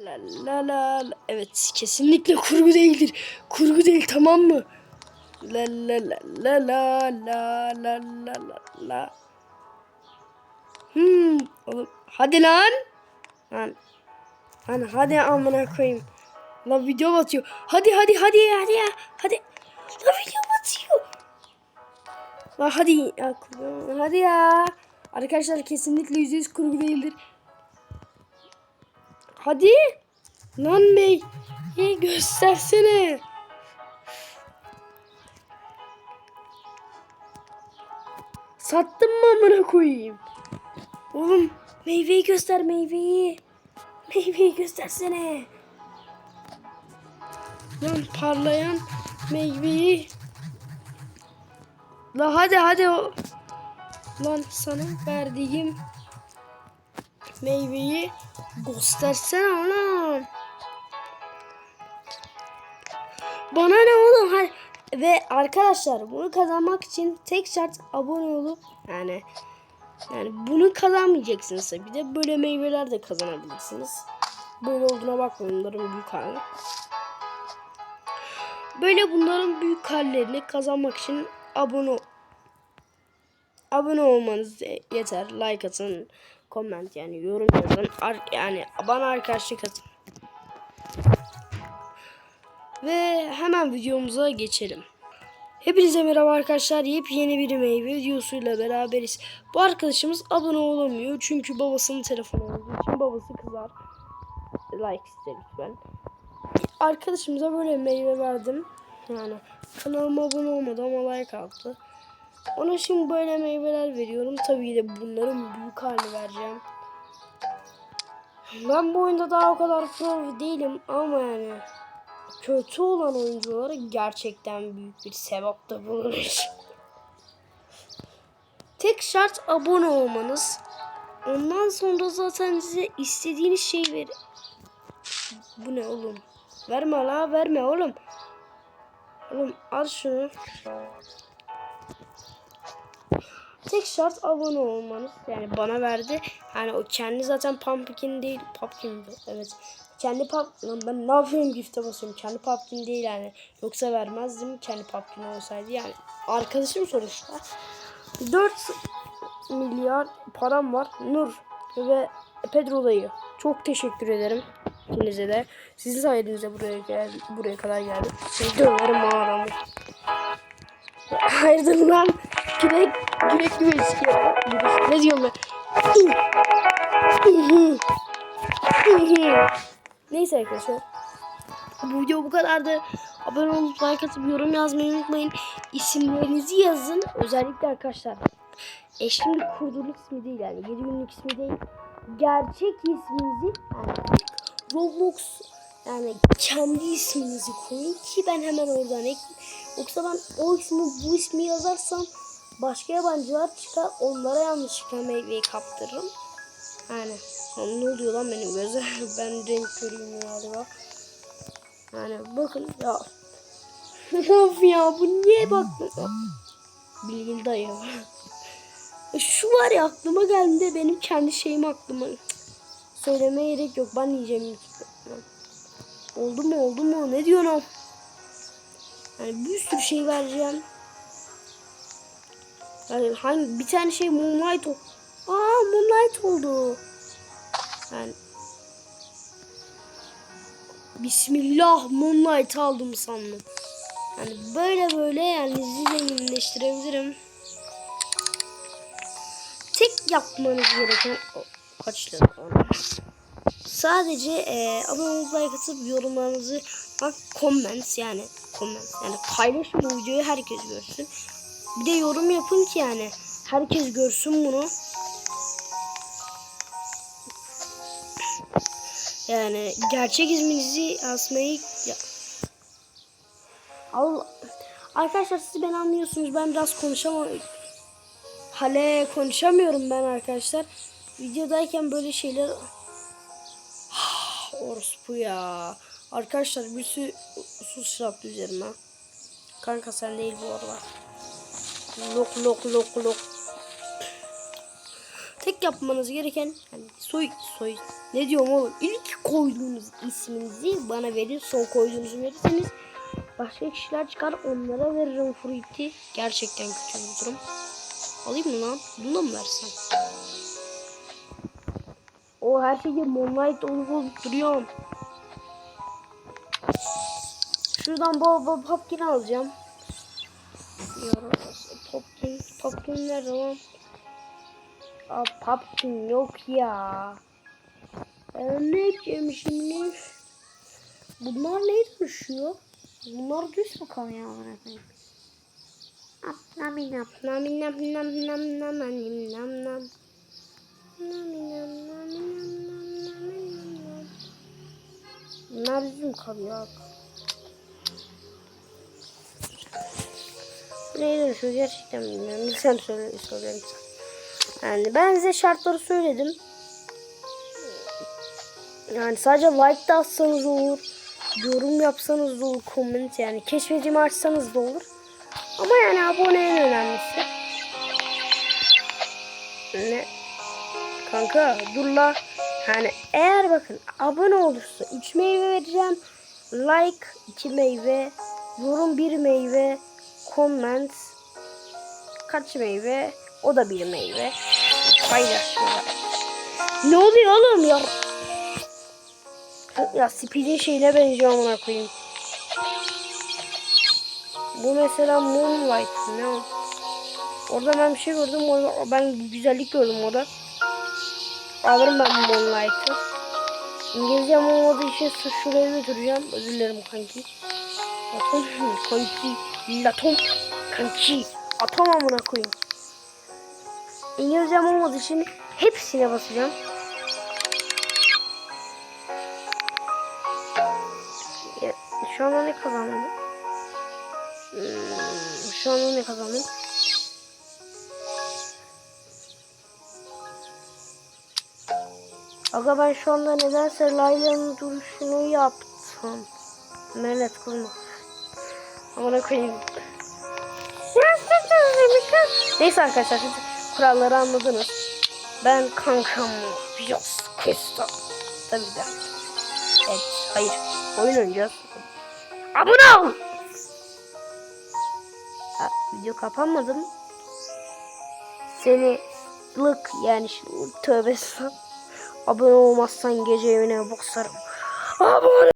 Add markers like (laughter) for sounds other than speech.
La la la. Evet kesinlikle kurgu değildir. Kurgu değil tamam mı? La la la la la la la la la. Hmm. Oğlum hadi lan. Lan. Lan hadi amına koyayım. La video batıyor. Hadi hadi hadi hadi ya. Hadi. La video batıyor. La hadi. Ya, hadi ya. Arkadaşlar kesinlikle yüzde yüz kurgu değildir. Hadi. Lan bey. İyi göstersene. Sattın mı amına koyayım? Oğlum meyveyi göster meyveyi. Meyveyi göstersene. Lan parlayan meyveyi. La hadi hadi o. Lan sana verdiğim meyveyi göstersene oğlum. Bana ne oğlum? Hayır. Ve arkadaşlar bunu kazanmak için tek şart abone olup yani yani bunu kazanmayacaksınız tabii de böyle meyveler de kazanabilirsiniz. Böyle olduğuna bakmayın bunların büyük hali. Böyle bunların büyük hallerini kazanmak için abone abone olmanız yeter. Like atın, comment yani yorum yazın. Ar- yani bana arkadaşlık atın. Ve hemen videomuza geçelim. Hepinize merhaba arkadaşlar. Yepyeni bir meyve videosuyla beraberiz. Bu arkadaşımız abone olamıyor. Çünkü babasının telefonu olduğu için babası kızar. Like ister lütfen. Arkadaşımıza böyle meyve verdim. Yani kanalıma abone olmadı ama like attı. Ona şimdi böyle meyveler veriyorum. Tabii de bunların büyük halini vereceğim. Ben bu oyunda daha o kadar pro değilim ama yani kötü olan oyunculara gerçekten büyük bir sevapta bulunur. Tek şart abone olmanız. Ondan sonra zaten size istediğiniz şeyi ver. Bu ne oğlum? Verme la verme oğlum. Oğlum al şunu. Tek şart abone olmanız. Yani bana verdi. Yani o kendi zaten pumpkin değil. Pumpkin evet. Kendi pump Lan ben ne yapıyorum gift'e basıyorum. Kendi pumpkin değil yani. Yoksa vermezdim kendi pumpkin olsaydı. Yani arkadaşım sonuçta. 4 milyar param var. Nur ve Pedro. Çok teşekkür ederim. İkinize de. Sizin sayenizde buraya gel buraya kadar geldim. Seni döverim adamı. Hayırdır lan? Gürek, gürek gibi eskiyor. Ne diyorum ben? Neyse arkadaşlar. Bu video bu kadardı. Abone olup like atıp yorum yazmayı unutmayın. İsimlerinizi yazın. Özellikle arkadaşlar. E şimdi kurduğunuz ismi değil yani. 7 günlük ismi değil. Gerçek isminizi yani Roblox yani kendi isminizi koyun ki ben hemen oradan ekleyeyim. Yoksa ben o ismi bu ismi yazarsam başka yabancılar çıkar onlara yanlışlıkla meyveyi kaptırırım. Yani ne oluyor lan benim göze? (laughs) ben renk körüyüm galiba. Yani bakın ya. (laughs) of ya bu niye baktın? Bilgili dayı. (laughs) Şu var ya aklıma geldi benim kendi şeyim aklıma. Söylemeye gerek yok ben yiyeceğim. Oldu mu oldu mu ne diyorsun? Yani bir sürü şey vereceğim. Yani hangi bir tane şey Moonlight oldu. Aa Moonlight oldu. Yani Bismillah Moonlight aldım sandım. Yani böyle böyle yani zenginleştirebilirim. Tek yapmanız gereken o, kaç lira? Sadece e, abone olup like atıp yorumlarınızı bak comments yani comments yani paylaşın bu videoyu herkes görsün. Bir de yorum yapın ki yani herkes görsün bunu. Yani gerçek isminizi asmayı ya. Allah. Arkadaşlar siz beni anlıyorsunuz. Ben biraz konuşamıyorum. Hale konuşamıyorum ben arkadaşlar. Videodayken böyle şeyler Orospu ya. Arkadaşlar bir sürü su sıçrattı üzerime. Kanka sen değil bu arada. Lok lok lok lok. Tek yapmanız gereken hani soy soy ne diyorum oğlum? İlk koyduğunuz isminizi bana verin. Son koyduğunuzu verirseniz başka kişiler çıkar onlara veririm fruity. Gerçekten kötü bir durum. Alayım mı lan? Bunu da mı versem? O her şeyde Moonlight olup olup duruyorum. Şuradan bol popkin alacağım. Yarası popkin. Popkin nerede lan? Aa popkin yok ya. Ben ne yapacağım şimdi? Bunlar neye dönüşüyor? Bunlar düz bakalım ya bırakayım. Nam nam nam nam nam nam nam nam nam nam nam. Bunlar bizim kalıyor. Neye dönüşüyor gerçekten bilmiyorum. Sen söyle söylerim. Yani ben size şartları söyledim. Yani sadece like da atsanız olur. Yorum yapsanız da olur. Comment yani. Keşfecimi açsanız da olur. Ama yani abone en önemlisi. Ne? Kanka dur la. Yani eğer bakın abone olursa 3 meyve vereceğim. Like 2 meyve. Yorum 1 meyve. Comment kaç meyve? O da bir meyve. Paylaşma. Ne oluyor oğlum ya? Ya Speed'in şeyine benziyor amına koyayım. Bu mesela Moonlight ne o? Orada ben bir şey gördüm. Orada ben güzellik gördüm orada. Alırım ben Moonlight'ı. İngilizcem olmadığı için şu- şuraya götüreceğim. Özür dilerim kanki. Atom kanki. Latom kanki. Atom amına koyayım. İngilizcem olmadığı için hepsine basacağım. Şu anda ne kazandım? Hmm, şu anda ne kazandım? Aga ben şu anda nedense Layla'nın duruşunu yaptım. Mehmet kızma. Amına koyayım. Neyse arkadaşlar siz kuralları anladınız. Ben kankam Jos Cristo. Tabii de. Evet, hayır. Oyun oynayacağız. Abone ol! Ha, video kapanmadı mı? Seni lık yani tövbe. Abone olmazsan gece evine boksarım. Abone